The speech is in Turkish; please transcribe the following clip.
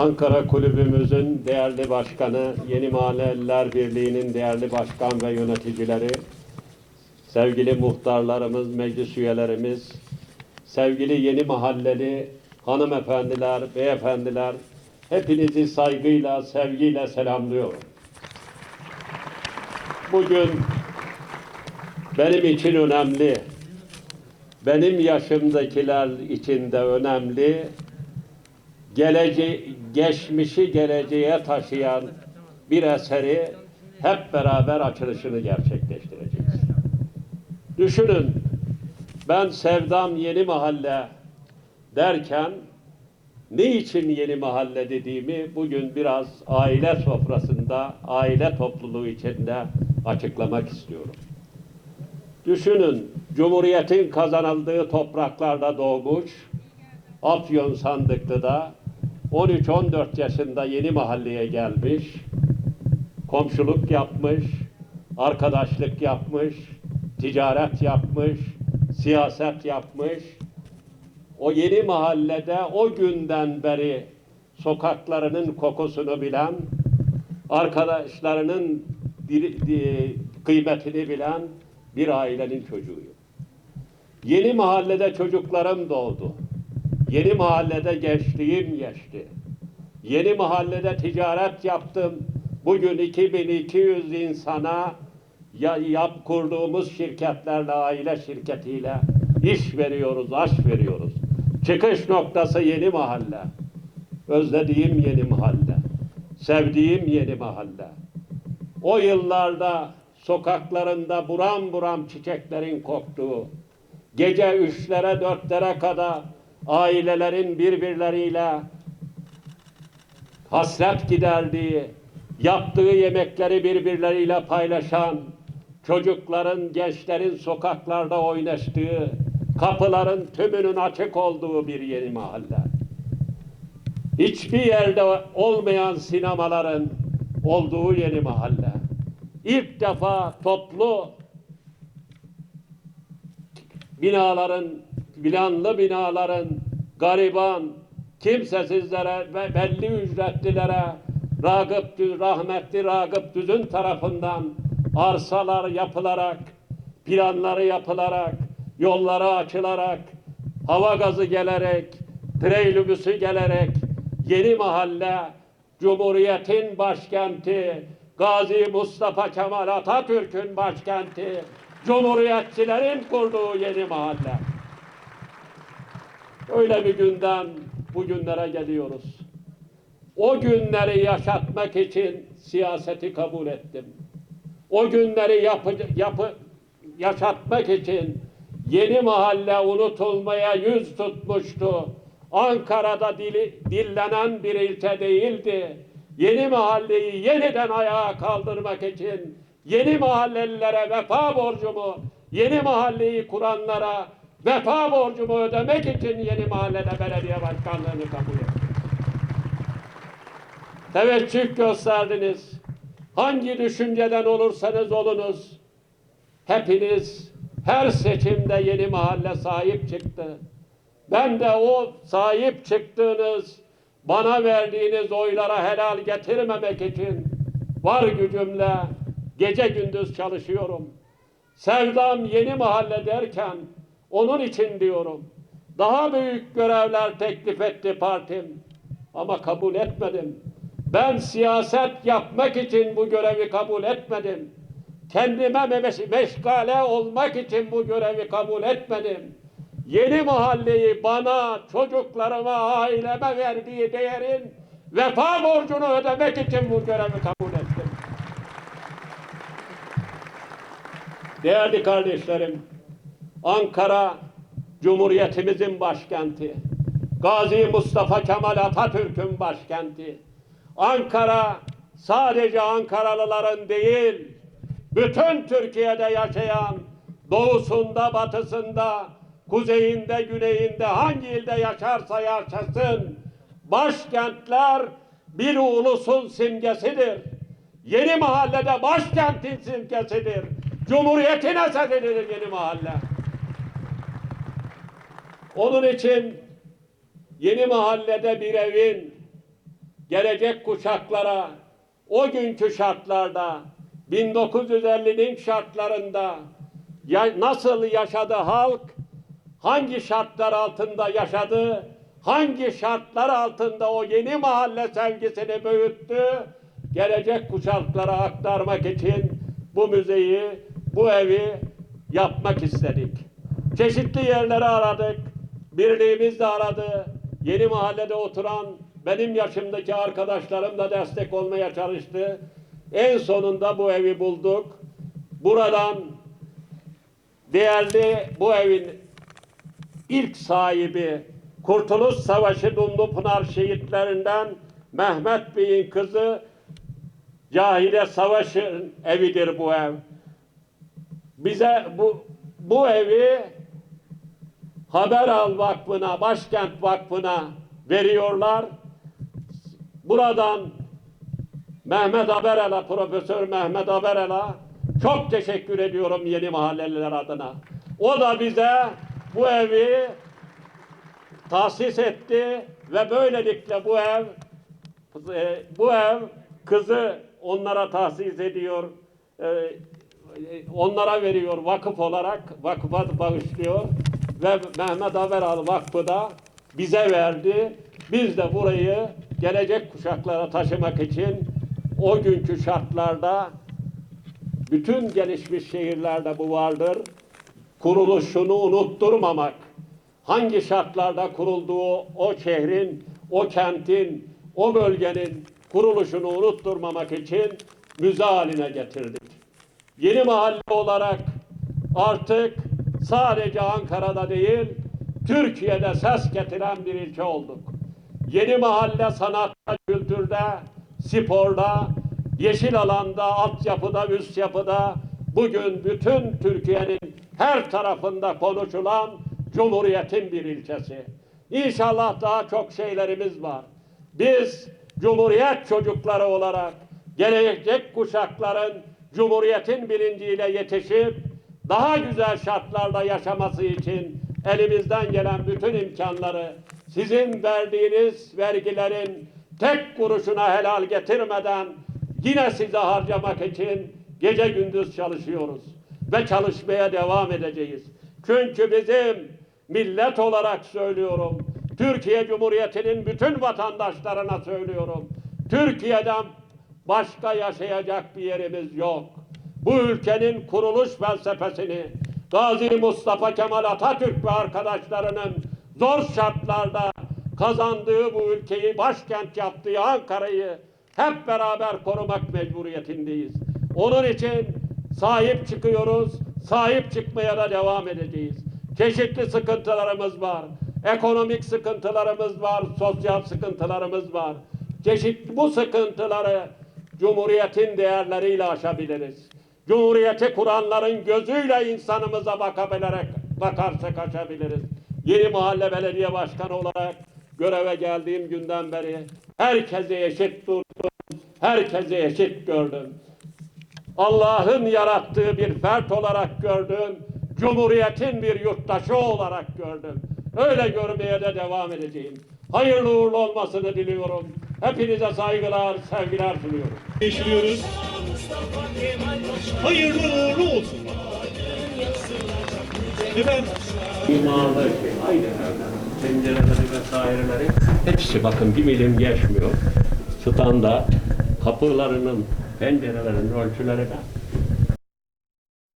Ankara Kulübümüzün değerli başkanı, Yeni Mahalleler Birliği'nin değerli başkan ve yöneticileri, sevgili muhtarlarımız, meclis üyelerimiz, sevgili yeni mahalleli hanımefendiler, beyefendiler, hepinizi saygıyla, sevgiyle selamlıyorum. Bugün benim için önemli, benim yaşımdakiler için de önemli, gelece geçmişi geleceğe taşıyan bir eseri hep beraber açılışını gerçekleştireceğiz. Düşünün, ben Sevdam Yeni Mahalle derken ne için yeni mahalle dediğimi bugün biraz aile sofrasında, aile topluluğu içinde açıklamak istiyorum. Düşünün, Cumhuriyet'in kazanıldığı topraklarda doğmuş, Afyon Sandıklı'da 13-14 yaşında yeni mahalleye gelmiş, komşuluk yapmış, arkadaşlık yapmış, ticaret yapmış, siyaset yapmış. O yeni mahallede o günden beri sokaklarının kokusunu bilen, arkadaşlarının kıymetini bilen bir ailenin çocuğuyum. Yeni mahallede çocuklarım doğdu. Yeni mahallede gençliğim geçti. Yeni mahallede ticaret yaptım. Bugün 2200 insana ya, yap kurduğumuz şirketlerle, aile şirketiyle iş veriyoruz, aş veriyoruz. Çıkış noktası yeni mahalle. Özlediğim yeni mahalle. Sevdiğim yeni mahalle. O yıllarda sokaklarında buram buram çiçeklerin koktuğu, gece üçlere dörtlere kadar ailelerin birbirleriyle hasret giderdiği, yaptığı yemekleri birbirleriyle paylaşan, çocukların, gençlerin sokaklarda oynaştığı, kapıların tümünün açık olduğu bir yeni mahalle. Hiçbir yerde olmayan sinemaların olduğu yeni mahalle. İlk defa toplu binaların, planlı binaların gariban, kimsesizlere ve belli ücretlilere Ragıp rahmetli Ragıp Düz'ün tarafından arsalar yapılarak, planları yapılarak, yolları açılarak, hava gazı gelerek, treylübüsü gelerek yeni mahalle Cumhuriyet'in başkenti, Gazi Mustafa Kemal Atatürk'ün başkenti, Cumhuriyetçilerin kurduğu yeni mahalle. Öyle bir günden bugünlere geliyoruz. O günleri yaşatmak için siyaseti kabul ettim. O günleri yapı, yapı, yaşatmak için yeni mahalle unutulmaya yüz tutmuştu. Ankara'da dili, dillenen bir ilçe değildi. Yeni mahalleyi yeniden ayağa kaldırmak için yeni mahallelilere vefa borcumu, yeni mahalleyi kuranlara vefa borcumu ödemek için yeni mahallede belediye başkanlığını kabul ettim. Teveccüh gösterdiniz. Hangi düşünceden olursanız olunuz, hepiniz her seçimde yeni mahalle sahip çıktı. Ben de o sahip çıktığınız, bana verdiğiniz oylara helal getirmemek için var gücümle gece gündüz çalışıyorum. Sevdam yeni mahalle derken onun için diyorum. Daha büyük görevler teklif etti partim ama kabul etmedim. Ben siyaset yapmak için bu görevi kabul etmedim. Kendime meş- meşgale olmak için bu görevi kabul etmedim. Yeni mahalleyi bana, çocuklarıma, aileme verdiği değerin vefa borcunu ödemek için bu görevi kabul ettim. Değerli kardeşlerim, Ankara Cumhuriyetimizin başkenti. Gazi Mustafa Kemal Atatürk'ün başkenti. Ankara sadece Ankaralıların değil, bütün Türkiye'de yaşayan doğusunda, batısında, kuzeyinde, güneyinde hangi ilde yaşarsa yaşasın başkentler bir ulusun simgesidir. Yeni mahallede başkentin simgesidir. Cumhuriyetin eseridir yeni mahalle. Onun için yeni mahallede bir evin gelecek kuşaklara o günkü şartlarda 1950'nin şartlarında ya, nasıl yaşadı halk, hangi şartlar altında yaşadı, hangi şartlar altında o yeni mahalle sevgisini büyüttü, gelecek kuşaklara aktarmak için bu müzeyi, bu evi yapmak istedik. Çeşitli yerleri aradık, birliğimiz de aradı. Yeni mahallede oturan benim yaşımdaki arkadaşlarım da destek olmaya çalıştı. En sonunda bu evi bulduk. Buradan değerli bu evin ilk sahibi Kurtuluş Savaşı Dumlupınar şehitlerinden Mehmet Bey'in kızı Cahide Savaş'ın evidir bu ev. Bize bu bu evi Haberal Vakfı'na, Başkent Vakfı'na veriyorlar. Buradan Mehmet Haberal'a, Profesör Mehmet Haberal'a çok teşekkür ediyorum yeni mahalleliler adına. O da bize bu evi tahsis etti ve böylelikle bu ev e, bu ev kızı onlara tahsis ediyor. E, onlara veriyor vakıf olarak vakıfa bağışlıyor ve Mehmet Haberal Vakfı da bize verdi. Biz de burayı gelecek kuşaklara taşımak için o günkü şartlarda bütün gelişmiş şehirlerde bu vardır. Kuruluşunu unutturmamak, hangi şartlarda kurulduğu o şehrin, o kentin, o bölgenin kuruluşunu unutturmamak için müze haline getirdik. Yeni mahalle olarak artık sadece Ankara'da değil, Türkiye'de ses getiren bir ilçe olduk. Yeni mahalle sanatta, kültürde, sporda, yeşil alanda, altyapıda, üst yapıda bugün bütün Türkiye'nin her tarafında konuşulan Cumhuriyet'in bir ilçesi. İnşallah daha çok şeylerimiz var. Biz Cumhuriyet çocukları olarak gelecek kuşakların Cumhuriyet'in bilinciyle yetişip daha güzel şartlarda yaşaması için elimizden gelen bütün imkanları sizin verdiğiniz vergilerin tek kuruşuna helal getirmeden yine size harcamak için gece gündüz çalışıyoruz ve çalışmaya devam edeceğiz. Çünkü bizim millet olarak söylüyorum, Türkiye Cumhuriyeti'nin bütün vatandaşlarına söylüyorum. Türkiye'den başka yaşayacak bir yerimiz yok. Bu ülkenin kuruluş felsefesini Gazi Mustafa Kemal Atatürk ve arkadaşlarının zor şartlarda kazandığı bu ülkeyi başkent yaptığı Ankara'yı hep beraber korumak mecburiyetindeyiz. Onun için sahip çıkıyoruz, sahip çıkmaya da devam edeceğiz. Çeşitli sıkıntılarımız var. Ekonomik sıkıntılarımız var, sosyal sıkıntılarımız var. Çeşitli bu sıkıntıları Cumhuriyetin değerleriyle aşabiliriz. Cumhuriyeti kuranların gözüyle insanımıza bakabilerek bakarsak aşabiliriz. Yeni mahalle belediye başkanı olarak göreve geldiğim günden beri herkese eşit durdum, herkese eşit gördüm. Allah'ın yarattığı bir fert olarak gördüm. Cumhuriyetin bir yurttaşı olarak gördüm. Öyle görmeye de devam edeceğim. Hayırlı uğurlu olmasını diliyorum. Hepinize saygılar, sevgiler sunuyorum. Geçiriyoruz. Hayırlı uğurlu olsun. Efendim, aynen öyle. Pencereleri vesaireleri hepsi bakın bir milim geçmiyor. Standart kapılarının, pencerelerinin ölçüleri de